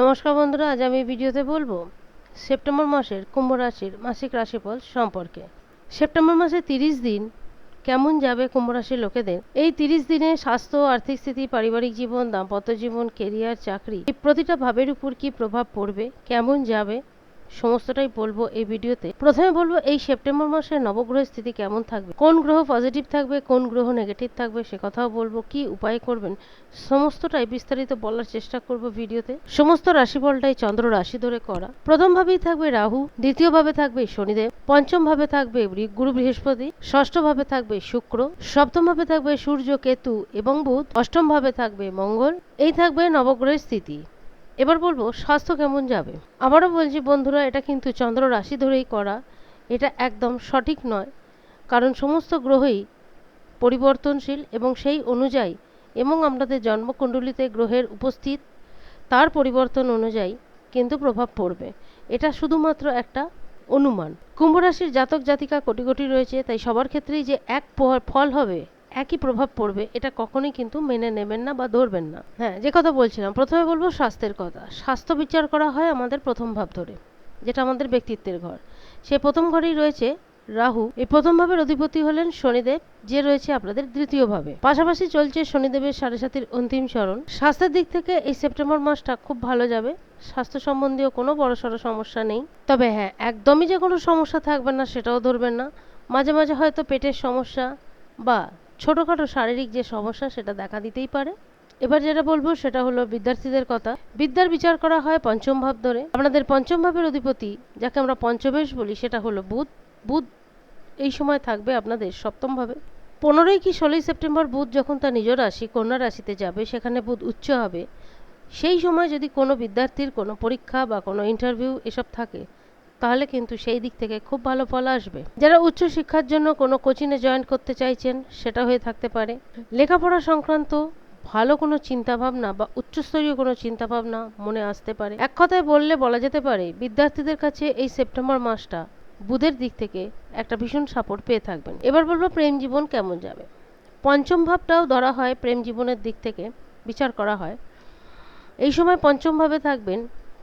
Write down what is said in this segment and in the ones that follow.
নমস্কার বন্ধুরা, আজ আমি ভিডিওতে বলব সেপ্টেম্বর মাসের কুম্ভ রাশির মাসিক রাশিফল সম্পর্কে। সেপ্টেম্বর মাসে তিরিশ দিন কেমন যাবে কুম্ভ রাশির লোকেদের? এই তিরিশ দিনে স্বাস্থ্য, আর্থিক স্থিতি, পারিবারিক জীবন, দাম্পত্য জীবন কেরিয়ার চাকরি, এই প্রতিটা ভাবের উপর কি প্রভাব পড়বে? কেমন যাবে? সমস্তটাই বলব এই ভিডিওতে। প্রথমে বলব, এই সেপ্টেম্বর মাসে নবগ্রহের স্থিতি কেমন থাকবে? কোন গ্রহ পজিটিভ থাকবে, কোন গ্রহ নেগেটিভ থাকবে, সে কথাও বলব। কি উপায় করবেন? সমস্তটাই বিস্তারিত বলার চেষ্টা করব ভিডিওতে। সমস্ত রাশিফলটাই চন্দ্র রাশি ধরে করা। প্রথম ভাবেই থাকবে রাহু, দ্বিতীয় ভাবে থাকবে শনিদেব, পঞ্চম ভাবে থাকবে গুরু বৃহস্পতি, ষষ্ঠ ভাবে থাকবে শুক্র, সপ্তম ভাবে থাকবে সূর্য, কেতু এবং বুধ, অষ্টম ভাবে থাকবে মঙ্গল। এই থাকবে নবগ্রহের স্থিতি। এবার বলব, স্বাস্থ্য কেমন যাবে? আবারও বলছি, বন্ধুরা, এটা কিন্তু চন্দ্র রাশি ধরেই করা। এটা একদম সঠিক নয়। কারণ সমস্ত গ্রহই পরিবর্তনশীল এবং সেই অনুযায়ী এবং আমাদের জন্মকুণ্ডলিতে গ্রহের উপস্থিত, তার পরিবর্তন অনুযায়ী কিন্তু প্রভাব পড়বে। এটা শুধুমাত্র একটা অনুমান। কুম্ভ রাশির জাতক জাতিকা কোটি কোটি রয়েছে, তাই সবার ক্ষেত্রেই যে এক ফল হবে একই প্রভাব পড়বে, এটা কখনোই কিন্তু মেনে নেবেন না বা ধরবেন না। হ্যাঁ যে কথা বলছিলাম, প্রথমে বলব স্বাস্থ্যের কথা। স্বাস্থ্য বিচার করা হয় আমাদের প্রথম ভাব ধরে, যেটা আমাদের ব্যক্তিত্বের ঘর। সে প্রথম ঘরেই রয়েছে রাহু। এই প্রথম ভাবের অধিপতি হলেন শনিদেব, যে রয়েছে আপনাদের দ্বিতীয় ভাবে। পাশাপাশি চলছে শনিদেবের সাড়ে সাতির অন্তিম চরণ। স্বাস্থ্যের দিক থেকে এই সেপ্টেম্বর মাসটা খুব ভালো যাবে। স্বাস্থ্য সম্বন্ধীয় কোনো বড়সড় সমস্যা নেই। তবে হ্যাঁ একদমই যে কোনো সমস্যা থাকবে না, সেটাও ধরবেন না। মাঝে মাঝে হয়তো পেটের সমস্যা বা ছোটোখাটো শারীরিক যে সমস্যা সেটা দেখা দিতেই পারে। এবার যেটা বলব সেটা হলো বিদ্যার্থীদের কথা। বিদ্যার বিচার করা হয় পঞ্চম ভাব ধরে। আপনাদের পঞ্চম ভাবের অধিপতি, যাকে আমরা পঞ্চমেশ বলি, সেটা হলো বুধ। বুধ এই সময় থাকবে আপনাদের সপ্তম ভাবে। পনেরোই কি ষোলোই সেপ্টেম্বর বুধ যখন তার নিজ রাশি, কন্যা রাশিতে যাবে, সেখানে বুধ উচ্চ হবে। সেই সময় যদি কোনো বিদ্যার্থীর কোনো পরীক্ষা বা কোনো ইন্টারভিউ এসব থাকে তাহলে কিন্তু সেই দিক থেকে খুব ভালো ফল আসবে। যারা উচ্চ শিক্ষার জন্য কোনো কোচিংয়ে জয়েন করতে চাইছেন, সেটা হয়ে থাকতে পারে। লেখাপড়া সংক্রান্ত ভালো কোনো চিন্তাভাবনা বা উচ্চস্তরীয় কোনো চিন্তাভাবনা মনে আসতে পারে। এক কথায় বললে বলা যেতে পারে, বিদ্যার্থীদের কাছে এই সেপ্টেম্বর মাসটা বুধের দিক থেকে একটা ভীষণ সাপোর্ট পেয়ে থাকবেন। এবার বলব প্রেম জীবন কেমন যাবে? পঞ্চম ভাবটাও ধরা হয় প্রেম জীবনের দিক থেকে, বিচার করা হয়। এই সময় পঞ্চম ভাবে থাকবেন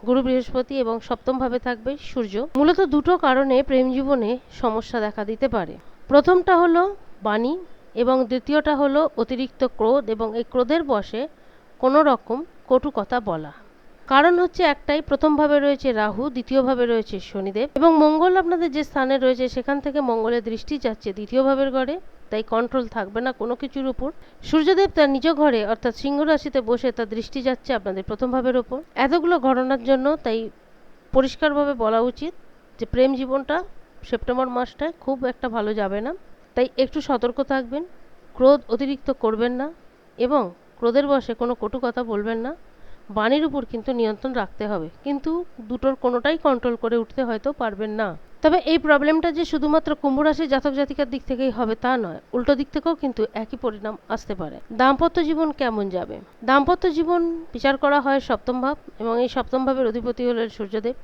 গুরু বৃহস্পতি এবং সপ্তম ভাবে থাকবে সূর্য। মূলত দুটো কারণে প্রেম জীবনে সমস্যা দেখা দিতে পারে। প্রথমটা হলো বাণী এবং দ্বিতীয়টা হলো অতিরিক্ত ক্রোধ এবং এই ক্রোধের বশে কোনো রকম কটু কথা বলা। কারণ হচ্ছে একটাই প্রথমভাবে রয়েছে রাহু দ্বিতীয়ভাবে রয়েছে শনিদেব এবং মঙ্গল আপনাদের যে স্থানে রয়েছে সেখান থেকে মঙ্গলের দৃষ্টি যাচ্ছে দ্বিতীয় ভাবের ঘরে তাই কন্ট্রোল থাকবে না কোনো কিছুর উপর। সূর্যদেব তার নিজ ঘরে অর্থাৎ সিংহ রাশিতে বসে তার দৃষ্টি যাচ্ছে আপনাদের প্রথম ভাবের ওপর এতগুলো ঘটনার জন্য তাই পরিষ্কারভাবে বলা উচিত যে প্রেম জীবনটা সেপ্টেম্বর মাসটায় খুব একটা ভালো যাবে না। তাই একটু সতর্ক থাকবেন, ক্রোধ অতিরিক্ত করবেন না এবং ক্রোধের বশে কোনো কটু কথা বলবেন না। বাণীর উপর কিন্তু নিয়ন্ত্রণ রাখতে হবে। কিন্তু দুটোর কোনোটাই কন্ট্রোল করে উঠতে হয়তো পারবেন না। তবে এই প্রবলেমটা যে শুধুমাত্র কুম্ভ রাশির জাতক জাতিকার দিক থেকেই হবে তা নয়, উল্টো দিক থেকেও কিন্তু একই পরিণাম আসতে পারে। দাম্পত্য জীবন কেমন যাবে? দাম্পত্য জীবন বিচার করা হয় সপ্তম ভাব এবং এই সপ্তম ভাবের অধিপতি হলেন সূর্যদেব।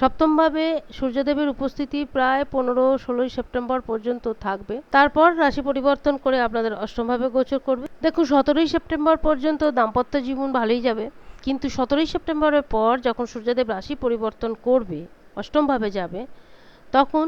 সপ্তমভাবে সূর্যদেবের উপস্থিতি প্রায় পনেরো ষোলোই সেপ্টেম্বর পর্যন্ত থাকবে। তারপর রাশি পরিবর্তন করে আপনাদের অষ্টমভাবে গোচর করবে। দেখুন, সতেরোই সেপ্টেম্বর পর্যন্ত দাম্পত্য জীবন ভালোই যাবে। কিন্তু সতেরোই সেপ্টেম্বরের পর যখন সূর্যদেব রাশি পরিবর্তন করবে অষ্টমভাবে যাবে, তখন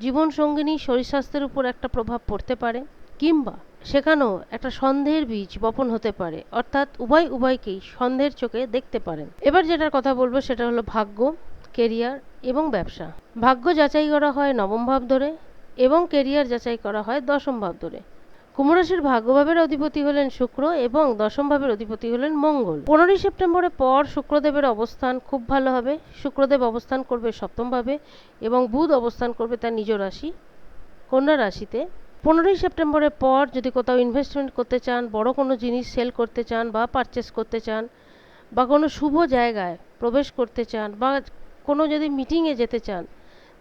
জীবন সঙ্গিনী শরীর স্বাস্থ্যের উপর একটা প্রভাব পড়তে পারে, কিংবা সেখানেও একটা সন্দেহের বীজ বপন হতে পারে, অর্থাৎ উভয় উভয়কেই সন্দেহের চোখে দেখতে পারেন। এবার যেটার কথা বলব সেটা হলো ভাগ্য, কেরিয়ার এবং ব্যবসা। ভাগ্য যাচাই করা হয় নবম ভাব ধরে এবং কেরিয়ার যাচাই করা হয় দশম ভাব ধরে। কুম্ভরাশির ভাগ্যভাবের অধিপতি হলেন শুক্র এবং দশম ভাবের অধিপতি হলেন মঙ্গল। পনেরোই সেপ্টেম্বরের পর শুক্রদেবের অবস্থান খুব ভালো হবে। শুক্রদেব অবস্থান করবে সপ্তম ভাবে এবং বুধ অবস্থান করবে তার নিজ রাশি, কন্যা রাশিতে। পনেরোই সেপ্টেম্বরের পর যদি কোথাও ইনভেস্টমেন্ট করতে চান, বড় কোনো জিনিস সেল করতে চান বা পারচেস করতে চান বা কোনো শুভ জায়গায় প্রবেশ করতে চান বা কোনো যদি মিটিংয়ে যেতে চান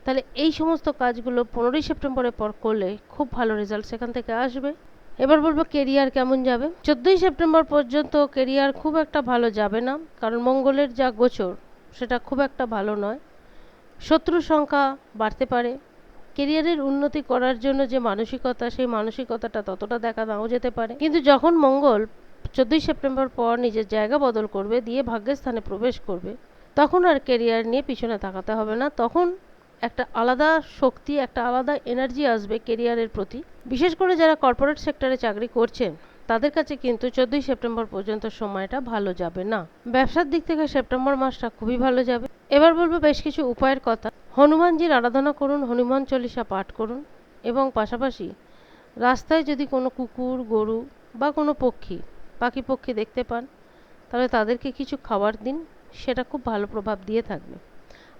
তাহলে এই সমস্ত কাজগুলো পনেরোই সেপ্টেম্বরের পর করলে খুব ভালো রেজাল্ট সেখান থেকে আসবে। এবার বলব কেরিয়ার কেমন যাবে? চোদ্দোই সেপ্টেম্বর পর্যন্ত কেরিয়ার খুব একটা ভালো যাবে না, কারণ মঙ্গলের যা গোচর সেটা খুব একটা ভালো নয়। শত্রুর সংখ্যা বাড়তে পারে। কেরিয়ারের উন্নতি করার জন্য যে মানসিকতা, সেই মানসিকতাটা ততটা দেখা নাও যেতে পারে। কিন্তু যখন মঙ্গল চোদ্দোই সেপ্টেম্বর পর নিজের জায়গা বদল করবে, দিয়ে ভাগ্যের স্থানে প্রবেশ করবে, তখন আর কেরিয়ার নিয়ে পিছনে তাকাতে হবে না। তখন একটা আলাদা শক্তি, একটা আলাদা এনার্জি আসবে কেরিয়ারের প্রতি। বিশেষ করে যারা কর্পোরেট সেক্টরে চাকরি করছেন, তাদের কাছে কিন্তু চোদ্দই সেপ্টেম্বর পর্যন্ত সময়টা ভালো যাবে না। ব্যবসার দিক থেকে সেপ্টেম্বর মাসটা খুবই ভালো যাবে। এবার বলব বেশ কিছু উপায়ের কথা। হনুমানজির আরাধনা করুন, হনুমান চল্লিশা পাঠ করুন এবং পাশাপাশি রাস্তায় যদি কোনো কুকুর, গরু বা কোনো পক্ষী, পাখি পক্ষী দেখতে পান, তাহলে তাদেরকে কিছু খাবার দিন, সেটা খুব ভালো প্রভাব দিয়ে থাকবে।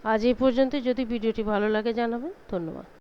আজ এই পর্যন্ত যদি ভিডিওটি ভালো লাগে জানাবেন ধন্যবাদ।